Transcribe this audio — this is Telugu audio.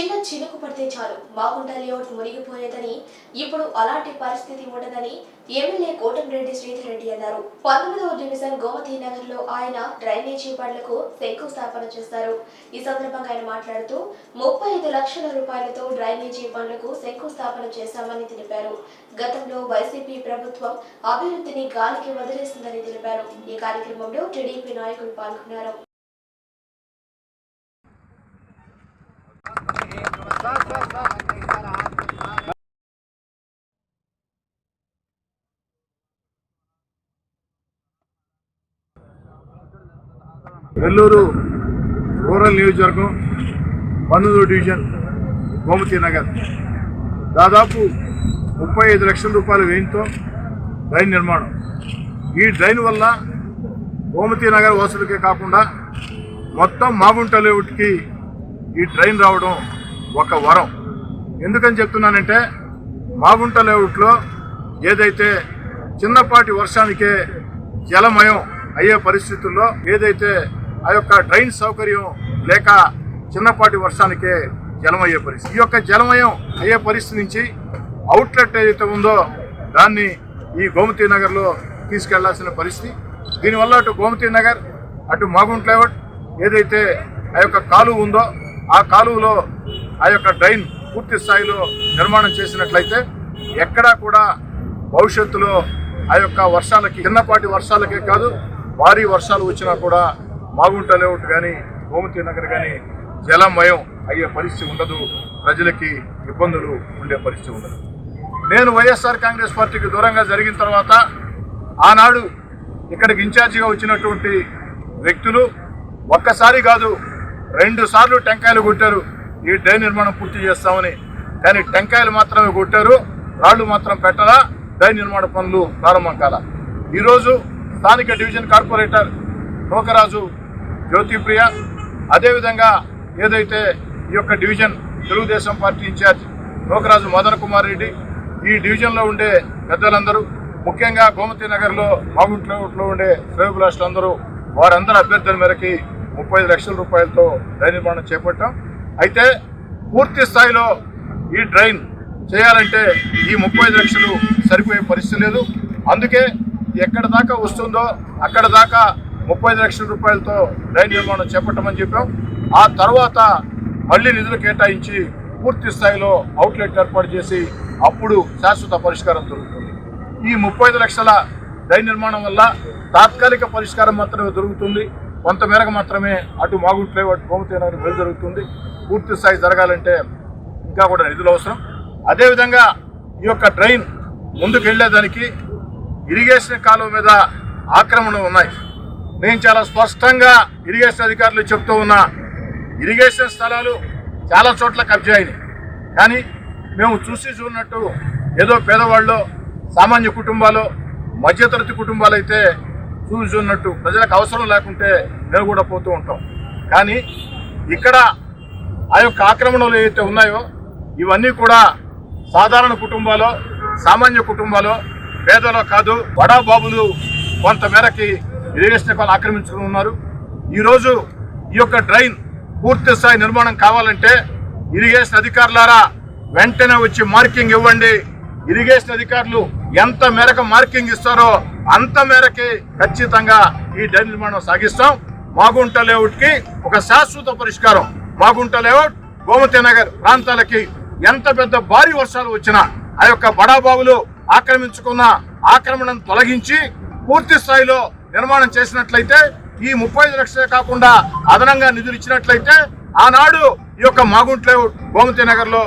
చిన్న చినుకు పడితే చాలు. మాగుంట లేఅవుట్ మునిగిపోయేదని ఇప్పుడు అలాంటి పరిస్థితి ఉండదని ఎమ్మెల్యే కోటంరెడ్డి శ్రీధర్ రెడ్డి అన్నారు. పంతొమ్మిదవ డివిజన్ గోమతి నగర్లో ఆయన డ్రైనేజీ పనులకు శంకుస్థాపన చేశారు. ఈ సందర్భంగా ఆయన మాట్లాడుతూ ముప్పై ఐదు లక్షల రూపాయలతో డ్రైనేజీ పనులకు శంకుస్థాపన చేశామని తెలిపారు. గతంలో వైసీపీ ప్రభుత్వం అభివృద్ధిని గాలికి వదిలేసిందని తెలిపారు. ఈ కార్యక్రమంలో టీడీపీ నాయకులు పాల్గొన్నారు. నెల్లూరు రూరల్ నియోజకవర్గం పంతొమ్మిదో డివిజన్ గోమతి నగర్. దాదాపు ముప్పై ఐదు లక్షల రూపాయల వ్యయంతో డ్రైన్ నిర్మాణం. ఈ డ్రైన్ వల్ల గోమతి నగర్ వాసులకే కాకుండా మొత్తం మాగుంట లేఅవుట్కి ఈ డ్రైన్ రావడం ఒక వరం. ఎందుకని చెప్తున్నానంటే మాగుంట లేఅవుట్లో ఏదైతే చిన్నపాటి వర్షానికే జలమయం అయ్యే పరిస్థితుల్లో ఏదైతే ఆ యొక్క డ్రైన్ సౌకర్యం లేక చిన్నపాటి వర్షానికే జలమయ్యే పరిస్థితి ఈ యొక్క జలమయం అయ్యే పరిస్థితి నుంచి అవుట్లెట్ ఏదైతే ఉందో దాన్ని ఈ గోమతి నగర్లో తీసుకెళ్ళాల్సిన పరిస్థితి. దీనివల్ల అటు గోమతి నగర్ అటు మాగుంట లేఅవుట్ ఏదైతే ఆ యొక్క కాలువ ఉందో ఆ కాలువలో ఆ యొక్క డ్రైన్ పూర్తి స్థాయిలో నిర్మాణం చేసినట్లయితే ఎక్కడా కూడా భవిష్యత్తులో ఆ యొక్క వర్షాలకి చిన్నపాటి వర్షాలకే కాదు భారీ వర్షాలు వచ్చినా కూడా మాగుంట లేఅవుట్ కానీ గోమతి నగర్ కానీ జలమయం అయ్యే పరిస్థితి ఉండదు. ప్రజలకి ఇబ్బందులు ఉండే పరిస్థితి ఉండదు. నేను వైఎస్ఆర్ కాంగ్రెస్ పార్టీకి దూరంగా జరిగిన తర్వాత ఆనాడు ఇక్కడికి ఇన్ఛార్జిగా వచ్చినటువంటి వ్యక్తులు ఒక్కసారి కాదు రెండు సార్లు టెంకాయలు కొట్టారు. ఈ డ్రైన్ నిర్మాణం పూర్తి చేస్తామని. కానీ టెంకాయలు మాత్రమే కొట్టారు రాళ్ళు మాత్రం పెట్టరా డ్రైన్ నిర్మాణ పనులు ప్రారంభం కాల. ఈరోజు స్థానిక డివిజన్ కార్పొరేటర్ లోకరాజు జ్యోతిప్రియ అదేవిధంగా ఏదైతే ఈ యొక్క division Telugu Desam party incharge Lokaraju Madan Kumar Reddy ఈ డివిజన్లో ఉండే పెద్దలందరూ ముఖ్యంగా గోమతి నగర్లో మాగుంట్లో ఉండే శ్రేయోభిలాషులు అందరూ వారందరి అభ్యర్థుల మేరకి ముప్పై లక్షల రూపాయలతో డ్రైన్ నిర్మాణం చేపట్టాం. అయితే పూర్తి స్థాయిలో ఈ డ్రైన్ చేయాలంటే ఈ ముప్పై ఐదు లక్షలు సరిపోయే పరిస్థితి లేదు. అందుకే ఎక్కడ దాకా వస్తుందో అక్కడ దాకా ముప్పై లక్షల రూపాయలతో డ్రైన్ నిర్మాణం చేపట్టమని చెప్పాం. ఆ తర్వాత మళ్ళీ నిధులు కేటాయించి పూర్తి స్థాయిలో అవుట్లెట్ ఏర్పాటు చేసి అప్పుడు శాశ్వత పరిష్కారం దొరుకుతుంది. ఈ ముప్పై ఐదు లక్షల డ్రైన్ నిర్మాణం వల్ల తాత్కాలిక పరిష్కారం మాత్రమే దొరుకుతుంది. కొంత మేరకు మాత్రమే అటు మాగుంట్లే అటు గోమతి నగర్ జరుగుతుంది పూర్తి స్థాయి జరగాలంటే ఇంకా కూడా నిధులు అవసరం. అదేవిధంగా ఈ యొక్క డ్రైన్ ముందుకు వెళ్ళేదానికి ఇరిగేషన్ కాలువ మీద ఆక్రమణలు ఉన్నాయి. నేను చాలా స్పష్టంగా ఇరిగేషన్ అధికారులు చెప్తూ ఉన్నా ఇరిగేషన్ స్థలాలు చాలా చోట్ల కబ్జా అయినాయి. కానీ మేము చూసి చూడనట్టు ఏదో పేదవాళ్ళు సామాన్య కుటుంబాలు మధ్యతరగతి కుటుంబాలు అయితే చూసి చూడనట్టు ప్రజలకు అవసరం లేకుంటే మేము కూడా పోతూ ఉంటాం. కానీ ఇక్కడ ఆ యొక్క ఆక్రమణలు ఏవైతే ఉన్నాయో ఇవన్నీ కూడా సాధారణ కుటుంబాలు సామాన్య కుటుంబాలు పేదలో కాదు బడా బాబులు కొంత మేరకి ఇరిగేషన్ వాళ్ళు ఆక్రమించుకుని ఉన్నారు. ఈరోజు ఈ యొక్క డ్రైన్ పూర్తి స్థాయి నిర్మాణం కావాలంటే ఇరిగేషన్ అధికారులారా వెంటనే వచ్చి మార్కింగ్ ఇవ్వండి. ఇరిగేషన్ అధికారులు ఎంత మేరకు మార్కింగ్ ఇస్తారో అంత మేరకి ఖచ్చితంగా ఈ డ్రైన్ నిర్మాణం సాగిస్తాం. మాగుంట లేఅవుట్కి ఒక శాశ్వత పరిష్కారం. మాగుంట లేఅవుట్ గోమతి నగర్ ప్రాంతాలకి ఎంత పెద్ద భారీ వర్షాలు వచ్చినా ఆ యొక్క బడాబాబులు ఆక్రమించుకున్న ఆక్రమణను తొలగించి పూర్తి స్థాయిలో నిర్మాణం చేసినట్లయితే ఈ ముప్పై ఐదు లక్షలే కాకుండా అదనంగా నిధులు ఇచ్చినట్లయితే ఆనాడు ఈ యొక్క మాగుంట్ గోమతి నగర్లో